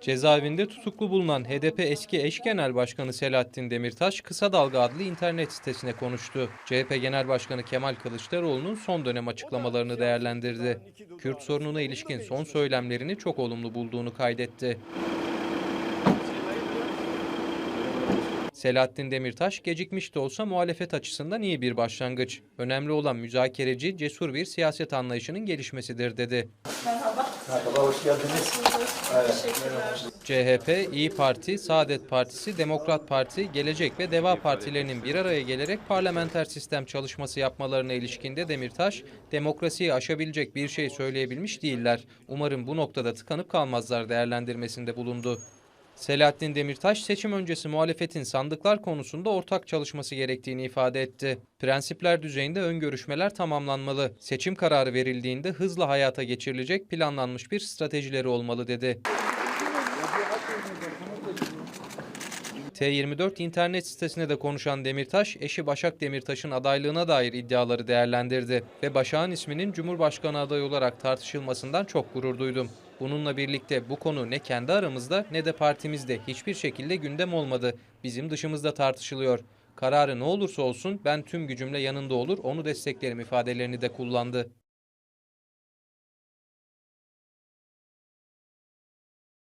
Cezaevinde tutuklu bulunan HDP eski eş genel başkanı Selahattin Demirtaş, Kısa Dalga adlı internet sitesine konuştu. CHP Genel Başkanı Kemal Kılıçdaroğlu'nun son dönem açıklamalarını değerlendirdi. Kürt sorununa ilişkin son söylemlerini çok olumlu bulduğunu kaydetti. Selahattin Demirtaş gecikmiş de olsa muhalefet açısından iyi bir başlangıç. Önemli olan müzakereci, cesur bir siyaset anlayışının gelişmesidir dedi. Merhaba, hoş geldiniz. CHP, İyi Parti, Saadet Partisi, Demokrat Parti, Gelecek ve Deva Partilerinin bir araya gelerek parlamenter sistem çalışması yapmalarına ilişkinde Demirtaş, demokrasiyi aşabilecek bir şey söyleyebilmiş değiller. Umarım bu noktada tıkanıp kalmazlar değerlendirmesinde bulundu. Selahattin Demirtaş seçim öncesi muhalefetin sandıklar konusunda ortak çalışması gerektiğini ifade etti. Prensipler düzeyinde ön görüşmeler tamamlanmalı. Seçim kararı verildiğinde hızla hayata geçirilecek planlanmış bir stratejileri olmalı dedi. T24 internet sitesine de konuşan Demirtaş, eşi Başak Demirtaş'ın adaylığına dair iddiaları değerlendirdi ve Başak'ın isminin Cumhurbaşkanı adayı olarak tartışılmasından çok gurur duydum. Bununla birlikte bu konu ne kendi aramızda ne de partimizde hiçbir şekilde gündem olmadı. Bizim dışımızda tartışılıyor. Kararı ne olursa olsun ben tüm gücümle yanında olur, onu desteklerim ifadelerini de kullandı.